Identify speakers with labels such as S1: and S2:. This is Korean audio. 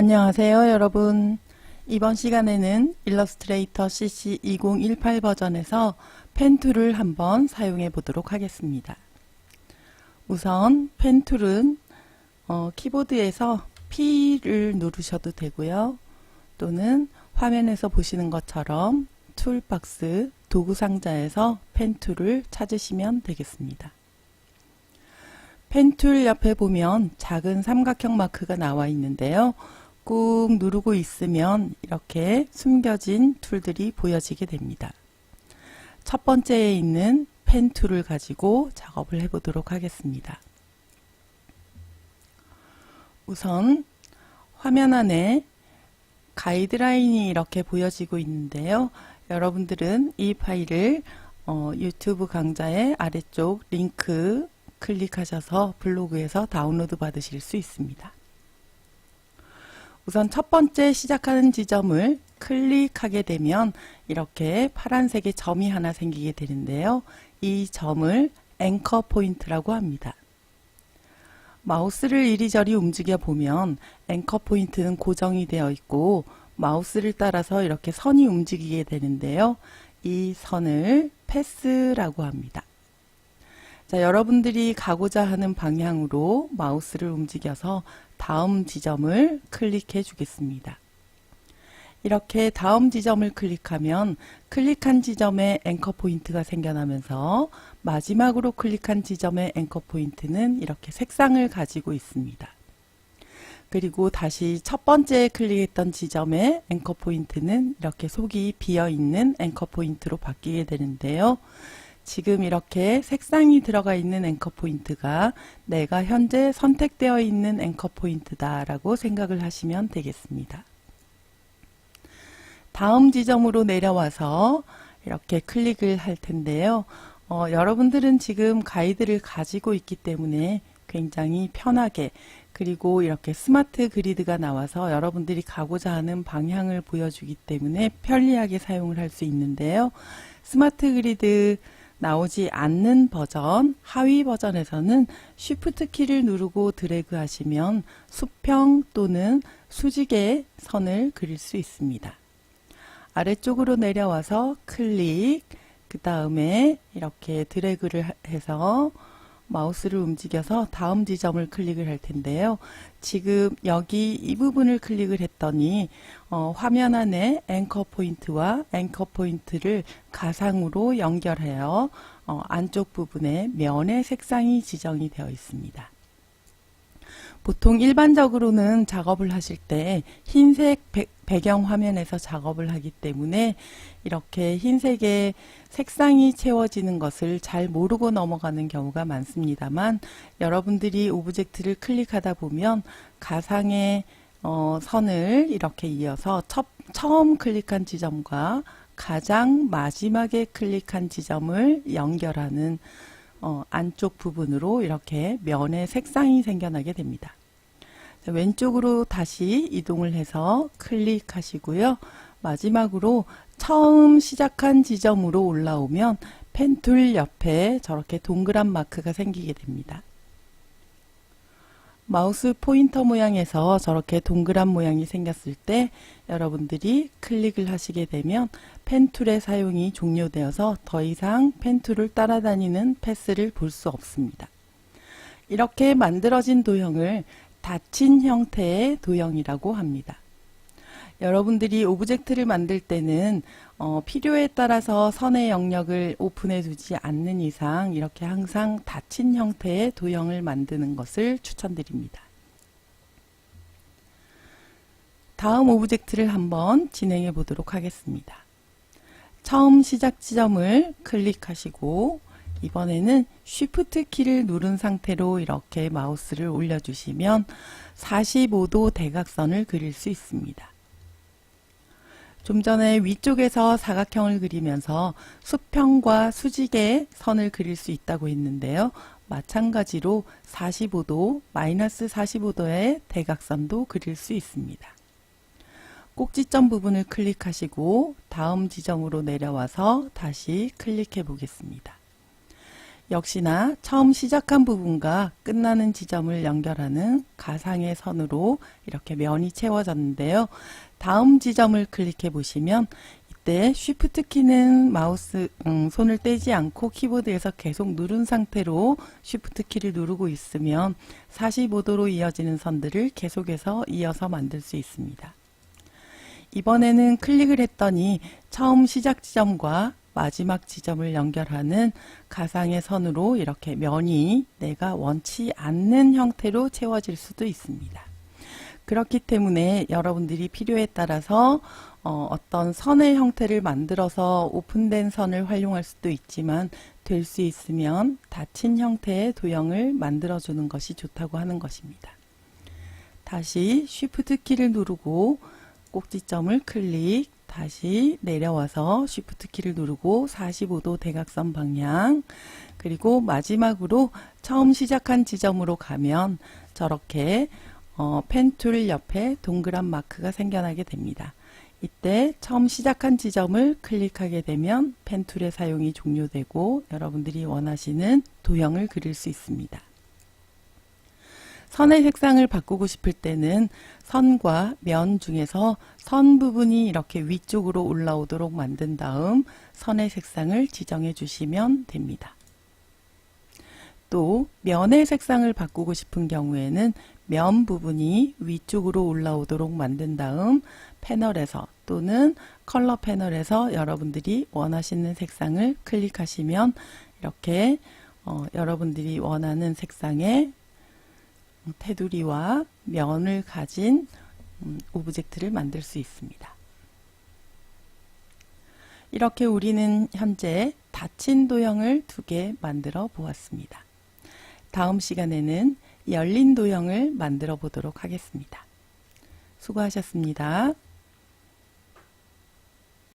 S1: 안녕하세요 여러분. 이번 시간에는 일러스트레이터 CC 2018 버전에서 펜 툴을 한번 사용해 보도록 하겠습니다. 우선 펜 툴은 어, 키보드에서 P를 누르셔도 되고요. 또는 화면에서 보시는 것처럼 툴박스 도구 상자에서 펜 툴을 찾으시면 되겠습니다. 펜 툴 옆에 보면 작은 삼각형 마크가 나와 있는데요. 꾹 누르고 있으면 이렇게 숨겨진 툴들이 보여지게 됩니다. 첫 번째에 있는 펜 툴을 가지고 작업을 해보도록 하겠습니다. 우선 화면 안에 가이드라인이 이렇게 보여지고 있는데요. 여러분들은 이 파일을 어, 유튜브 강좌의 아래쪽 링크 클릭하셔서 블로그에서 다운로드 받으실 수 있습니다. 우선 첫 번째 시작하는 지점을 클릭하게 되면 이렇게 파란색의 점이 하나 생기게 되는데요. 이 점을 앵커 포인트라고 합니다. 마우스를 이리저리 움직여 보면 앵커 포인트는 고정이 되어 있고 마우스를 따라서 이렇게 선이 움직이게 되는데요. 이 선을 패스라고 합니다. 자, 여러분들이 가고자 하는 방향으로 마우스를 움직여서 다음 지점을 클릭해 주겠습니다. 이렇게 다음 지점을 클릭하면 클릭한 지점에 앵커 포인트가 생겨나면서 마지막으로 클릭한 지점의 앵커 포인트는 이렇게 색상을 가지고 있습니다. 그리고 다시 첫 번째 클릭했던 지점의 앵커 포인트는 이렇게 속이 비어 있는 앵커 포인트로 바뀌게 되는데요. 지금 이렇게 색상이 들어가 있는 앵커 포인트가 내가 현재 선택되어 있는 앵커 포인트다 라고 생각을 하시면 되겠습니다. 다음 지점으로 내려와서 이렇게 클릭을 할 텐데요. 어, 여러분들은 지금 가이드를 가지고 있기 때문에 굉장히 편하게 그리고 이렇게 스마트 그리드가 나와서 여러분들이 가고자 하는 방향을 보여주기 때문에 편리하게 사용을 할 수 있는데요. 스마트 그리드 나오지 않는 버전, 하위 버전에서는 Shift 키를 누르고 드래그 하시면 수평 또는 수직의 선을 그릴 수 있습니다. 아래쪽으로 내려와서 클릭, 그 다음에 이렇게 드래그를 해서 마우스를 움직여서 다음 지점을 클릭을 할 텐데요. 지금 여기 이 부분을 클릭을 했더니 어, 화면 안에 앵커 포인트와 앵커 포인트를 가상으로 연결해요. 어, 안쪽 부분에 면의 색상이 지정이 되어 있습니다. 보통 일반적으로는 작업을 하실 때 흰색 배경 화면에서 작업을 하기 때문에 이렇게 흰색의 색상이 채워지는 것을 잘 모르고 넘어가는 경우가 많습니다만 여러분들이 오브젝트를 클릭하다 보면 가상의 어, 선을 이렇게 이어서 첫, 처음 클릭한 지점과 가장 마지막에 클릭한 지점을 연결하는 어, 안쪽 부분으로 이렇게 면의 색상이 생겨나게 됩니다. 왼쪽으로 다시 이동을 해서 클릭하시고요. 마지막으로 처음 시작한 지점으로 올라오면 펜 툴 옆에 저렇게 동그란 마크가 생기게 됩니다. 마우스 포인터 모양에서 저렇게 동그란 모양이 생겼을 때 여러분들이 클릭을 하시게 되면 펜 툴의 사용이 종료되어서 더 이상 펜 툴을 따라다니는 패스를 볼 수 없습니다. 이렇게 만들어진 도형을 닫힌 형태의 도형이라고 합니다. 여러분들이 오브젝트를 만들 때는 어, 필요에 따라서 선의 영역을 오픈해 두지 않는 이상 이렇게 항상 닫힌 형태의 도형을 만드는 것을 추천드립니다. 다음 오브젝트를 한번 진행해 보도록 하겠습니다. 처음 시작 지점을 클릭하시고 이번에는 Shift 키를 누른 상태로 이렇게 마우스를 올려주시면 45도 대각선을 그릴 수 있습니다. 좀 전에 위쪽에서 사각형을 그리면서 수평과 수직의 선을 그릴 수 있다고 했는데요. 마찬가지로 45도, 마이너스 45도의 대각선도 그릴 수 있습니다. 꼭지점 부분을 클릭하시고 다음 지점으로 내려와서 다시 클릭해 보겠습니다. 역시나 처음 시작한 부분과 끝나는 지점을 연결하는 가상의 선으로 이렇게 면이 채워졌는데요. 다음 지점을 클릭해 보시면 이때 쉬프트 키는 마우스 음, 손을 떼지 않고 키보드에서 계속 누른 상태로 쉬프트 키를 누르고 있으면 45도로 이어지는 선들을 계속해서 이어서 만들 수 있습니다. 이번에는 클릭을 했더니 처음 시작 지점과 마지막 지점을 연결하는 가상의 선으로 이렇게 면이 내가 원치 않는 형태로 채워질 수도 있습니다. 그렇기 때문에 여러분들이 필요에 따라서 어, 떤 선의 형태를 만들어서 오픈된 선을 활용할 수도 있지만 될 수 있으면 닫힌 형태의 도형을 만들어주는 것이 좋다고 하는 것입니다. 다시 Shift 키를 누르고 꼭지점을 클릭, 다시 내려와서 Shift 키를 누르고 45도 대각선 방향, 그리고 마지막으로 처음 시작한 지점으로 가면 저렇게 어, 펜툴 옆에 동그란 마크가 생겨나게 됩니다. 이때 처음 시작한 지점을 클릭하게 되면 펜툴의 사용이 종료되고 여러분들이 원하시는 도형을 그릴 수 있습니다. 선의 색상을 바꾸고 싶을 때는 선과 면 중에서 선 부분이 이렇게 위쪽으로 올라오도록 만든 다음 선의 색상을 지정해 주시면 됩니다. 또 면의 색상을 바꾸고 싶은 경우에는 면 부분이 위쪽으로 올라오도록 만든 다음 패널에서 또는 컬러 패널에서 여러분들이 원하시는 색상을 클릭하시면 이렇게 어, 여러분들이 원하는 색상의 테두리와 면을 가진 음, 오브젝트를 만들 수 있습니다. 이렇게 우리는 현재 닫힌 도형을 두 개 만들어 보았습니다. 다음 시간에는 열린 도형을 만들어 보도록 하겠습니다. 수고하셨습니다.